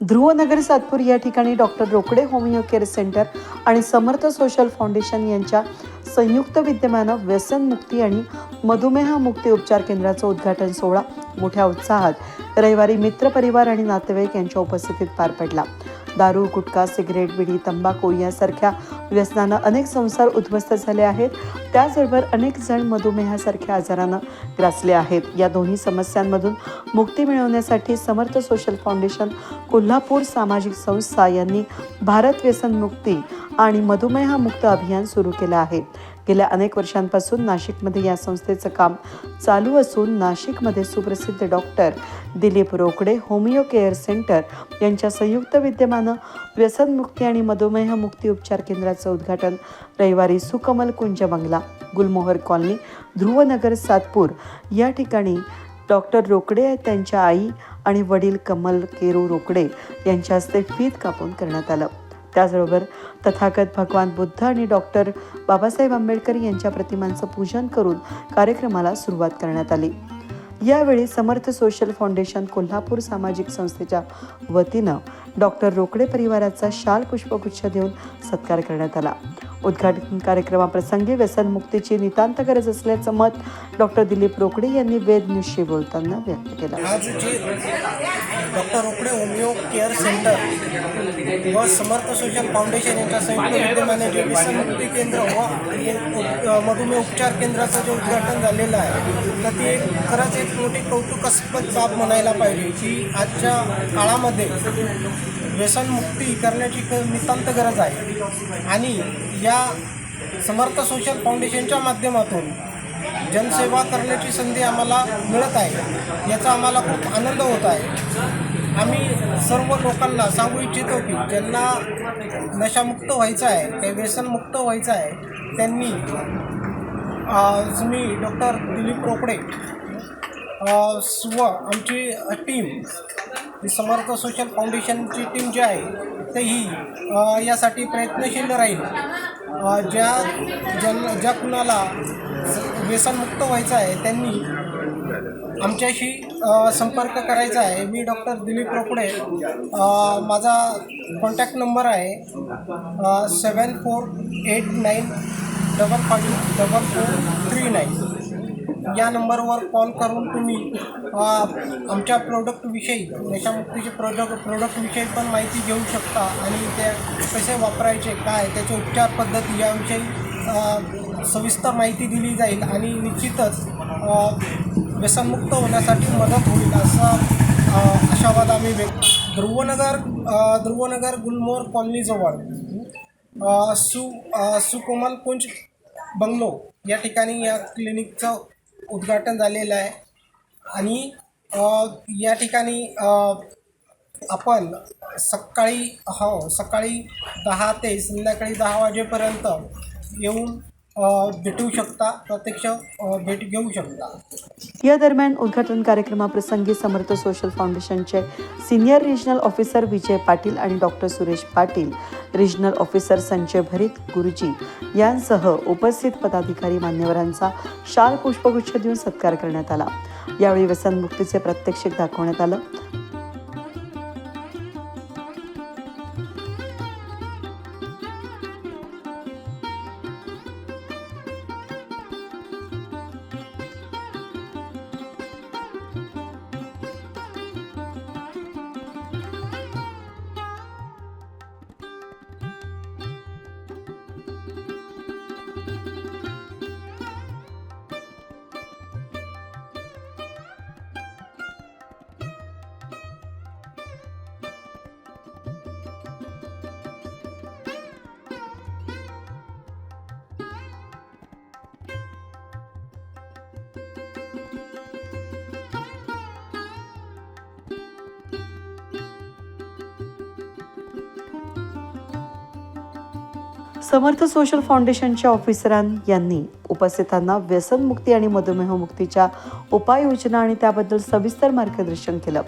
ध्रुवनगर सातपूर या ठिकाणी doctor Rokade homeo care centre आणि समर्थ सोशल फाउंडेशन यांच्या संयुक्त विद्यमानं व्यसनमुक्ती आणि मधुमेह मुक्ती उपचार केंद्राचं उद्घाटन सोहळा मोठ्या उत्साहात. रविवारी मित्रपरिवार आणि नातेवाईक यांच्या उपस्थितीत पार पडला. दारू गुटखा सिगरेट बिडी तंबाखू यासारख्या व्यसनानं अनेक संसार उद्ध्वस्त झाले आहेत. त्याचबरोबर अनेक जण मधुमेहासारख्या आजारानं ग्रासले आहेत. या दोन्ही समस्यांमधून मुक्ती मिळवण्यासाठी समर्थ सोशल फाउंडेशन कोल्हापूर सामाजिक संस्था यांनी भारत व्यसन मुक्ती आणि मधुमेह मुक्त अभियान सुरू केलं आहे. गेल्या अनेक वर्षांपासून नाशिकमध्ये या संस्थेचं काम चालू असून नाशिकमध्ये सुप्रसिद्ध doctor Dilip Rokade homeo care centre यांच्या संयुक्त विद्यमानं व्यसनमुक्ती आणि मधुमेह मुक्ती उपचार केंद्राचं उद्घाटन रविवारी सुकमल कुंज बंगला गुलमोहर कॉलनी ध्रुवनगर सातपूर या ठिकाणी डॉक्टर रोकडे त्यांच्या आई आणि वडील कमल केरू रोकडे यांच्या हस्ते फीत कापून करण्यात आलं. त्याचबरोबर तथागत भगवान बुद्ध आणि डॉक्टर बाबासाहेब आंबेडकर यांच्या प्रतिमांचं पूजन करून कार्यक्रमाला सुरुवात करण्यात आली. यावेळी समर्थ सोशल फाउंडेशन कोल्हापूर सामाजिक संस्थेच्या वतीनं डॉक्टर रोकडे परिवाराचा शाल पुष्पगुच्छ देऊन सत्कार करण्यात आला. उद्घाटन कार्यक्रमाप्रसंगी व्यसनमुक्तीची नितांत गरज असल्याचं मत डॉक्टर दिलीप रोकडे यांनी वेद न्यूजशी बोलताना व्यक्त केलं. आज doctor Rokade homeo care centre व समर्थ सोशल फाउंडेशन यांच्या संयुक्त विद्यमाने जे व्यसनमुक्ती केंद्र व मधुमेह उपचार केंद्राचं जे उद्घाटन झालेलं आहे तर ती एक खरंच एक मोठी कौतुकास्पद बाब म्हणायला पाहिजे की आजच्या काळामध्ये व्यसनमुक्ती करण्याची क- नितांत गरज आहे. आणि या समर्थ सोशल फाउंडेशनच्या माध्यमातून जनसेवा करण्याची संधी आम्हाला मिळत आहे. याचा आम्हाला खूप आनंद होत आहे. आम्ही सर्व लोकांना सांगू इच्छितो की ज्यांना नशामुक्त व्हायचं आहे काही व्यसनमुक्त व्हायचं आहे त्यांनी आज मी डॉक्टर दिलीप रोकडे स्व व आमची टीम ही समर्थ सोशल फाउंडेशनची टीम जी आहे ते ही यासाठी प्रयत्नशील राहील. ज्या जन ज्या कुणाला व्यसनमुक्त व्हायचं आहे त्यांनी आमच्याशी संपर्क करायचा आहे. मी डॉक्टर दिलीप रोकडे माझा कॉन्टॅक्ट नंबर आहे seven four eight nine double five double four three nine या नंबरवर कॉल करून तुम्ही आमच्या प्रोडक्टविषयी नशामुक्तीचे प्रोडक्ट प्रोडक्टविषयी पण माहिती घेऊ शकता आणि ते कसे वापरायचे काय त्याचे उपचार पद्धती याविषयी सविस्तर माहिती दिली जाईल आणि निश्चितच व्यसनमुक्त होण्यासाठी मदत होईल असा आशावाद आम्ही व्यक्त ध्रुवनगर ध्रुवनगर गुलमोर कॉलनीजवळ सु सुकोमल कुंज बंगलो या ठिकाणी या क्लिनिकचं उद्घाटन झालेलं आहे. आणि या ठिकाणी आपण सकाळी हो सकाळी दहा ते संध्याकाळी दहा वाजेपर्यंत येऊन भेटू शकता प्रत्यक्ष भेट घेऊ शकता. या दरम्यान उद्घाटन कार्यक्रमाप्रसंगी समर्थ सोशल फाउंडेशनचे senior regional officer Vijay Patil आणि doctor Suresh Patil regional officer Sanjay Bharit Guruji. यांसह उपस्थित पदाधिकारी मान्यवरांचा शाल पुष्पगुच्छ देऊन सत्कार करण्यात आला. यावेळी व्यसनमुक्तीचे प्रात्यक्षिक दाखवण्यात आलं. समर्थ सोशल फाउंडेशनच्या ऑफिसरां यांनी उपस्थितांना व्यसनमुक्ती आणि मधुमेहमुक्तीच्या उपाययोजना आणि त्याबद्दल सविस्तर मार्गदर्शन केलं.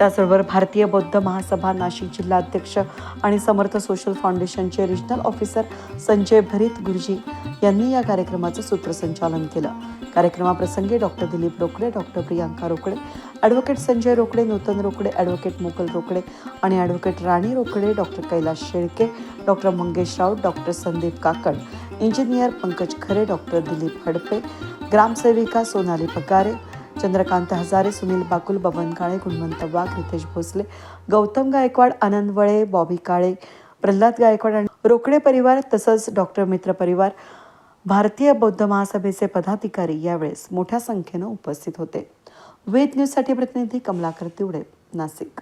त्याचबरोबर भारतीय बौद्ध महासभा नाशिक जिल्हा अध्यक्ष आणि समर्थ सोशल फाउंडेशनचे रिजनल ऑफिसर संजय भरीत गुरुजी यांनी या कार्यक्रमाचं सूत्रसंचालन केलं. कार्यक्रमाप्रसंगी doctor Dilip Rokade doctor Priyanka Rokade advocate Sanjay Rokade Nutan Rokade advocate Mukul Rokade आणि advocate Rani Rokade doctor Kailas Shelke doctor Mangesh Raut doctor Sandeep Kakad engineer Pankaj Khare doctor Dilip Hadpe ग्रामसेविका Sonali Pagare Chandrakant Hazare Sunil Bakul Baban Kale Gunwant Wagh Ritesh Bhosale Gautam Gaikwad Anand Wale Bobby काळे प्रल्हाद गायकवाड आणि रोकडे परिवार तसंच doctor मित्र परिवार भारतीय बौद्ध महासभेचे पदाधिकारी यावेळेस मोठ्या संख्येनं उपस्थित होते. वेद न्यूजसाठी प्रतिनिधी कमलाकर तिवडे नाशिक.